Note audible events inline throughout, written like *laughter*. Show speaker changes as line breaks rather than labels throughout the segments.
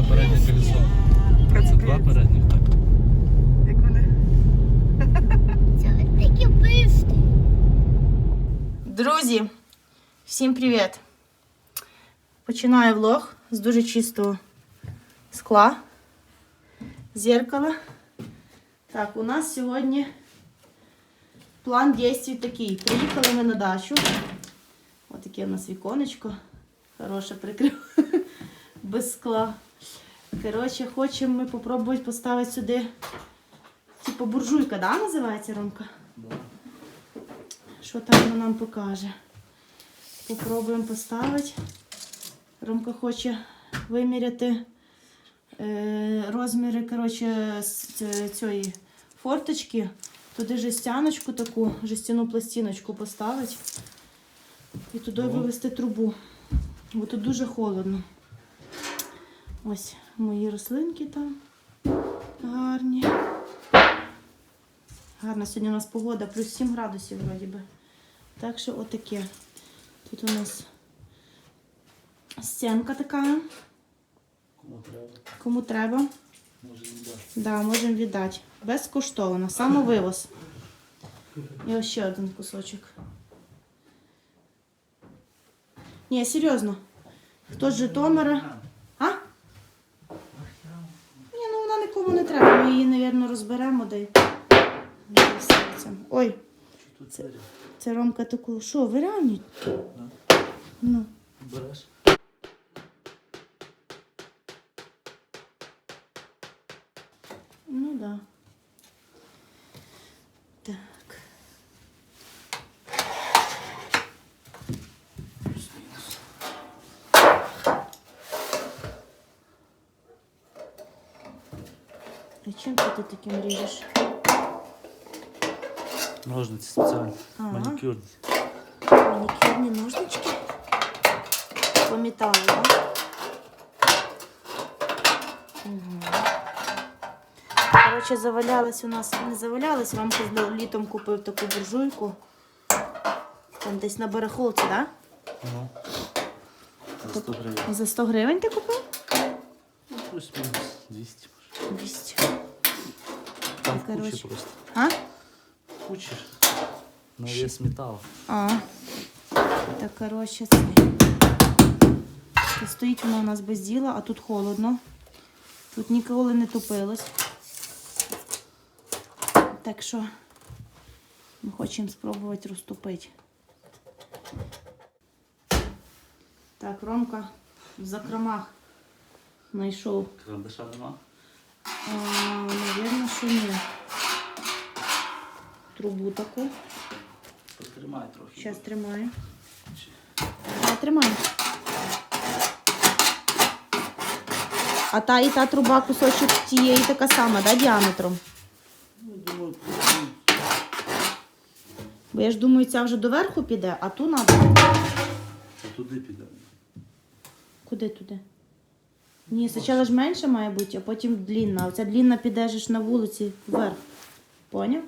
на переднє колесо. Це два передніх, так.
Як вони?
Це такі бистрі.
Друзі, всім привіт! Починаю влог з дуже чистого скла, зеркала. Так, у нас сьогодні план дій такий. Приїхали ми на дачу. Ось таке у нас віконечко. Хороше прикрив *laughs* без скла. Коротше, хочемо ми попробувати поставити сюди, типу буржуйка, да, називається Ромка? Що там воно нам покаже? Попробуємо поставити. Ромка хоче виміряти е, розміри коротше, цієї форточки. Туди жестяночку таку, жестяну пластиночку поставити і туди вивести трубу. Бо тут дуже холодно. Ось мої рослинки там гарні. Гарна сьогодні у нас погода, плюс 7 градусів вроді би. Так що отаке. Тут у нас стінка така.
Кому треба,
Кому треба,
може віддати.
да, можемо віддати. Безкоштовно, самовивоз. І ось ще один кусочок. Ні, серйозно. Хто з Житомира? А? Ні, ну вона нікому не треба. Ми її, мабуть, розберемо де. це. Ой,
тут
це Ромка таку. Що, вирівнюють?
Да.
Ну.
Береш?
Ну да. Чим ти тут таким ріжеш?
Ножниці спеціальні.
Ага.
Манікюрні.
Манікюрні ножнички? По металу, так? Угу. Коротше, завалялась у нас, не завалялась, Ромка з- літом купив таку буржуйку. Там десь на барахолці, так?
Ну. За 100 гривень.
За 100 гривень ти купив?
Ну, плюс-мінус 200 може.
200.
Там
Ну,
куча
коротше.
просто.
А?
Куча. На вес металу.
А. Так, коротше. Це Стоїть воно у нас без діла, а тут холодно. Тут ніколи не топилось. Так що ми хочемо спробувати розтопити. Так, Ромка в закромах знайшов.
Карандаша нема?
А, Навірно, що ні. Трубу таку.
Потримай трохи.
Зараз тримаю. А, тримаю. А та і та труба кусочок тієї така сама, да, діаметром?
Ну, думаю,
Бо я ж думаю, ця вже доверху піде, а ту треба.
туди піде.
Куди туди? Ні, спочатку ж менше має бути, а потім длінна. Оця длінна піде ж на вулиці вверх. Поняв?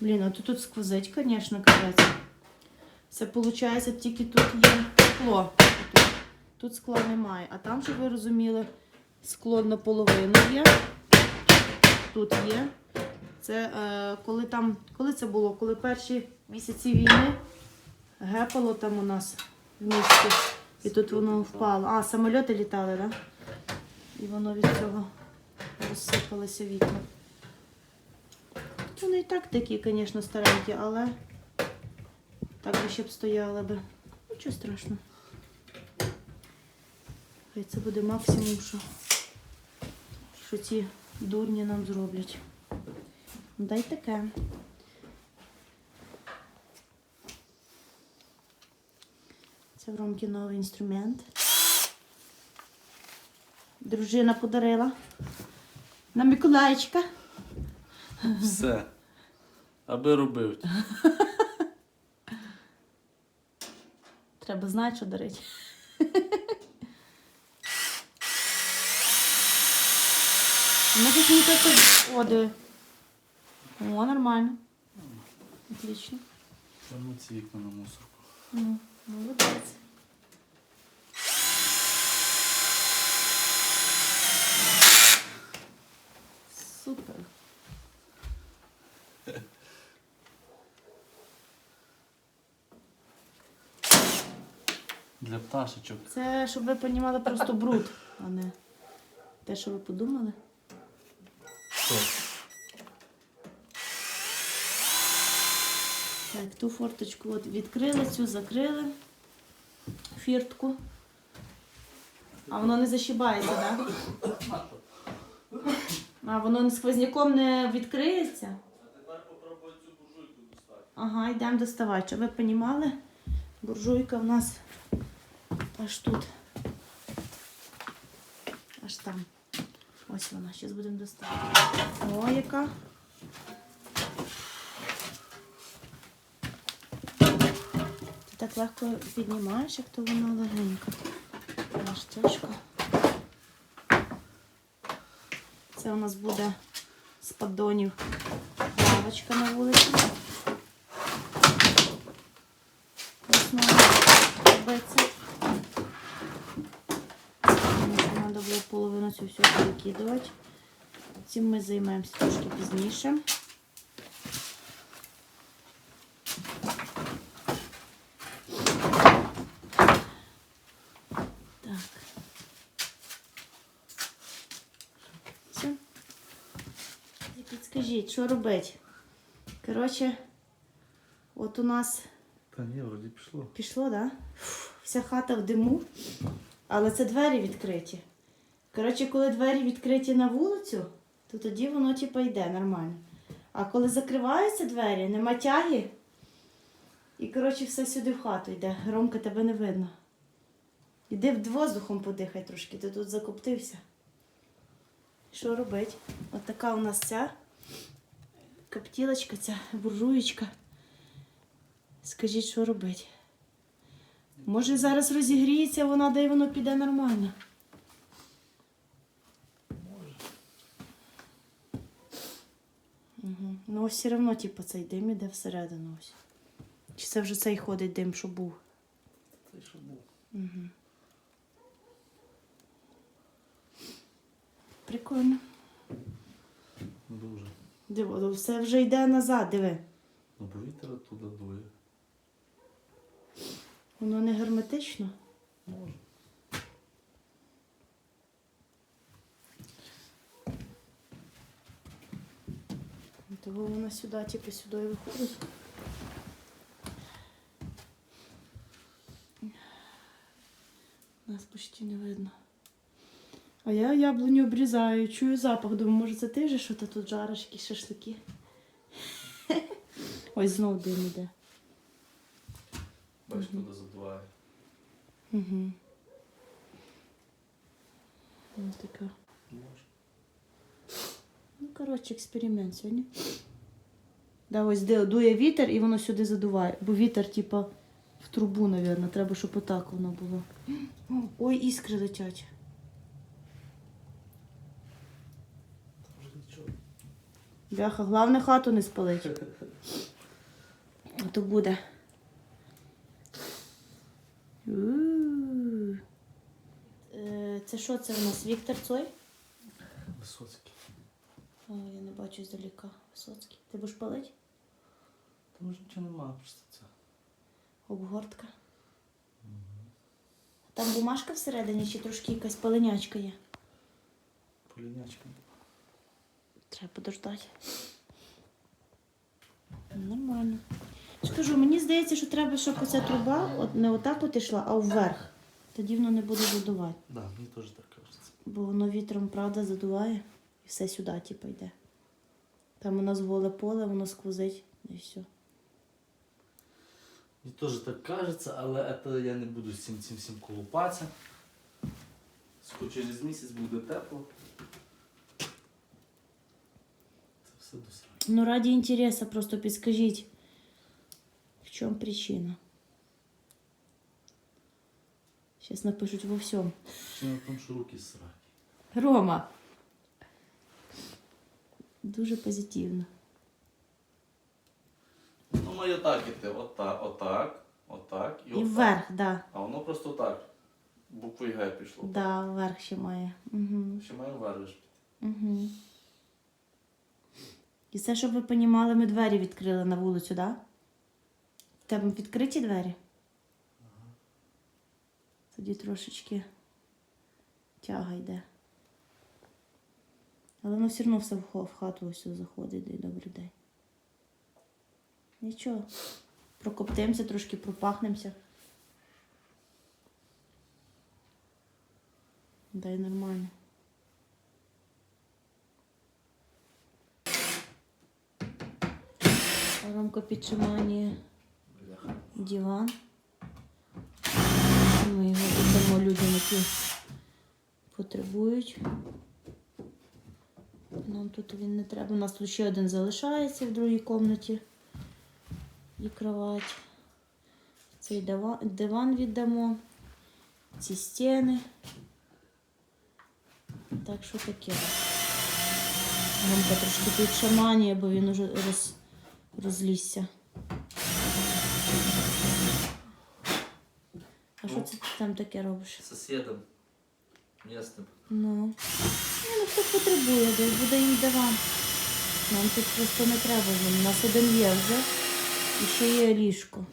Блін, а то тут сквозить, звісно, капець. Це виходить, тільки тут є скло. Тут, тут скла немає. А там, щоб ви розуміли, скло наполовину є. Тут є. Це е, коли там, коли це було? Коли перші місяці війни гепало там у нас в місті. І тут воно впало. А, самольоти літали, так? Да? І воно від цього розсипалося вікна. Вони і так такі, звісно, старенькі, але так би ще б стояли би. Нічого страшного. Хай це буде максимум, що, що ці дурні нам зроблять. Дай таке. Це в Ромки новий інструмент. Дружина подарила. На Миколаїчка.
Все. Аби робив. *laughs*
Треба знати, що дарити. *laughs* Ну, тут не так. О. О, нормально. Отлично.
Ці вікна на мусорку.
Молодець. Супер.
Для пташечок.
Це, щоб ви розуміли, просто бруд, а не те, що ви подумали.
Що?
Так, ту форточку от відкрили, цю закрили. Фіртку. А воно не защибається, так? Да? А воно сквозняком не відкриється?
Тепер попробуй цю буржуйку достати.
Ага, йдемо доставати. Щоб ви розуміли, буржуйка в нас аж тут. Аж там. Ось вона, зараз будемо доставати. О, яка. Так легко піднімаєш, як то вона легенька. Аж тяжко. Це у нас буде з поддонів лавочка на вулиці. Весною робиться. Треба було половину цю всю викидувати. Цим ми займаємося трошки пізніше. Так. Все. Що робити? Коротше, от у нас
Та ні, вроді пішло.
Пішло, да? Вся хата в диму, але це двері відкриті. Коротше, коли двері відкриті на вулицю, то тоді воно типу йде нормально. А коли закриваються двері, нема тяги. І, коротше, все сюди в хату йде. Ромка, тебе не видно. Іди в воздухом подихай трошки, ти тут закоптився. Що робить? От така у нас ця коптілочка, ця буржуєчка. Скажіть, що робить? Може зараз розігріється вона, де воно піде нормально.
Може.
Угу. Ну ось все одно, типу, цей дим іде всередину ось. Чи це вже цей ходить дим, що був?
Це що був.
Угу. Прикольно.
Дуже.
Диво, ну все вже йде назад, диви.
Ну, бо вітер туди дує.
Воно не герметично.
Може.
Того вона сюди, типу, сюди і виходить. Нас почти не видно. А я яблуню обрізаю, чую запах, думаю, може це ти вже що ти тут жариш, якісь шашлики. *laughs* Ось знов дим іде.
Бачиш, туди задуває.
Угу. Ось така. Ну, коротше, експеримент сьогодні. Да, ось де дує вітер і воно сюди задуває. Бо вітер, типа, в трубу, мабуть. Треба, щоб отак воно було. *gasps* Ой, іскри летять.
Та вже нічого.
Бляха, головне хату не спалить. А то буде. Е, Це що це у нас? Віктор Цой?
Висоцький.
О, я не бачу здаліка. Висоцький. Ти будеш палить?
Там вже нічого немає, просто це.
Обгортка. Там бумажка всередині чи трошки якась паленячка є.
Полінячка.
Треба подождати. Нормально. Скажу, мені здається, що треба, щоб оця труба от не отак от ішла, а вверх. Тоді воно не буде задувати.
Да, мені теж так кажеться.
Бо воно вітром, правда, задуває і все сюди, типу, йде. Там у нас голе поле, воно сквозить і все.
Мені теж так кажеться, але це я не буду з цим цим всім колупатися. Скоро через місяць буде тепло. Це все до сраки.
Ну, раді інтересу, просто підскажіть, в чому причина. Зараз напишуть во всьому.
Ще на тому, що руки сраки.
Рома. Дуже позитивно.
Ну, має так іти, отак, отак. Отак і,
І
отак.
вверх, да.
А воно просто так. Буквою Г пішло.
Да, вверх ще має. Угу.
Ще має вверх.
Угу. І це, щоб ви понімали, ми двері відкрили на вулицю, так? Да? В тебе відкриті двері? Тоді трошечки тяга йде. Але воно все одно все в в хату ось заходить, де добрий день. Нічого. Прокоптимося, трошки пропахнемося. Дай нормально. Ромка підшимає диван. Ми його віддамо людям, які потребують. Нам тут він не треба. У нас тут ще один залишається в другій кімнаті. І кровать. Цей диван, віддамо. Ці стіни. Так що таке. Ромка трошки підшаманює, бо він уже роз, розлізся. А що це ти там таке робиш?
Сусідом. Місним.
Ну. Ну, ну хто потребує, десь буде їм диван. Нам тут просто не треба. У нас один є вже. І ще є ліжко.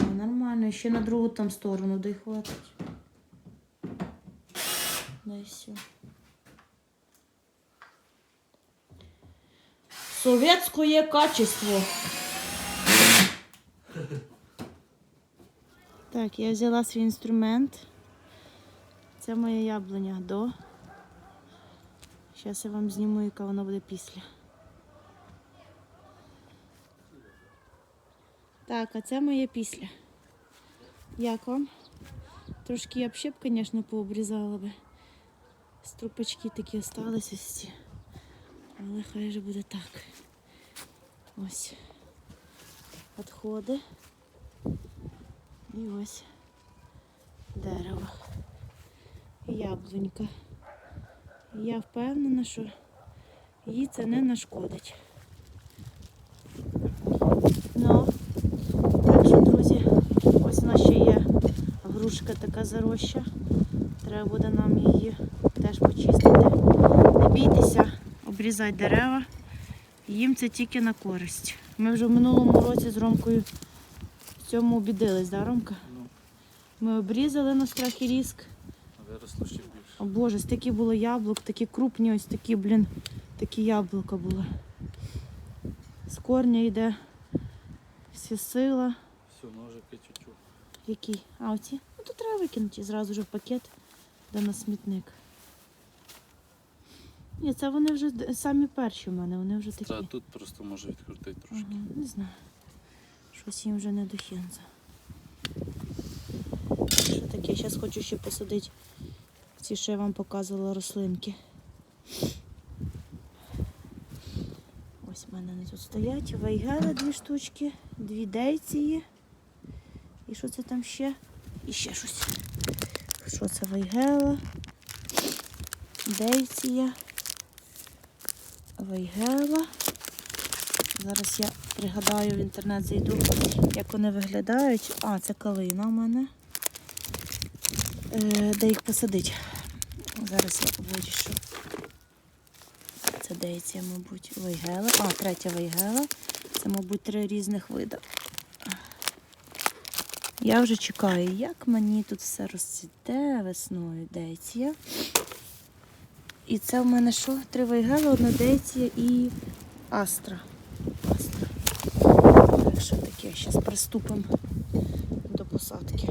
О, нормально, ще на другу там сторону, де й хватить. Да і все. Советское качество. Так, я взяла свій інструмент. Це моя яблуня до. Зараз я вам зніму, яка вона буде після. Так, а це моє після. Як вам? Трошки я б ще б, звісно, пообрізала би. Струпочки такі остались ось. Але хай же буде так. Ось. Отходи. І ось дерево. Яблунька. Я впевнена, що їй це не нашкодить. Ну, так що, друзі, ось у нас ще є грушка така зароща. Треба буде нам її теж почистити. Не бійтеся, обрізати дерева. Їм це тільки на користь. Ми вже в минулому році з Ромкою в цьому обідились, да, Ромка?
Ну,
Ми обрізали на страх і різк.
виросло ще більше.
О Боже, стільки було яблук, такі крупні, ось такі, блін, такі яблука були. З корня йде всі сила.
Все, ножики чуть-чуть.
Які? А оці? Ну то треба викинути зразу ж в пакет, де на смітник. Ні, це вони вже самі перші в мене, вони вже такі.
Та тут просто може відкрутити трошки.
Ага, не знаю. Щось їм вже не до хінза. Що таке? Зараз хочу ще посадити ці, що я вам показувала рослинки. Ось в мене вони тут стоять. Вайгела дві штучки, дві дейції. І що це там ще? І ще щось. Що це вайгела? Дейція. Вайгела. Зараз я пригадаю в інтернет зайду, як вони виглядають. А, це калина у мене. Е, де їх посадити? Зараз я вирішу. Це дейція, мабуть, вейгела. А, третя вейгела. Це, мабуть, три різних види. Я вже чекаю, як мені тут все розцвіте весною дейція. І це в мене що? Три вайгели, одна деція і астра. Астра. Так що таке, зараз приступимо до посадки.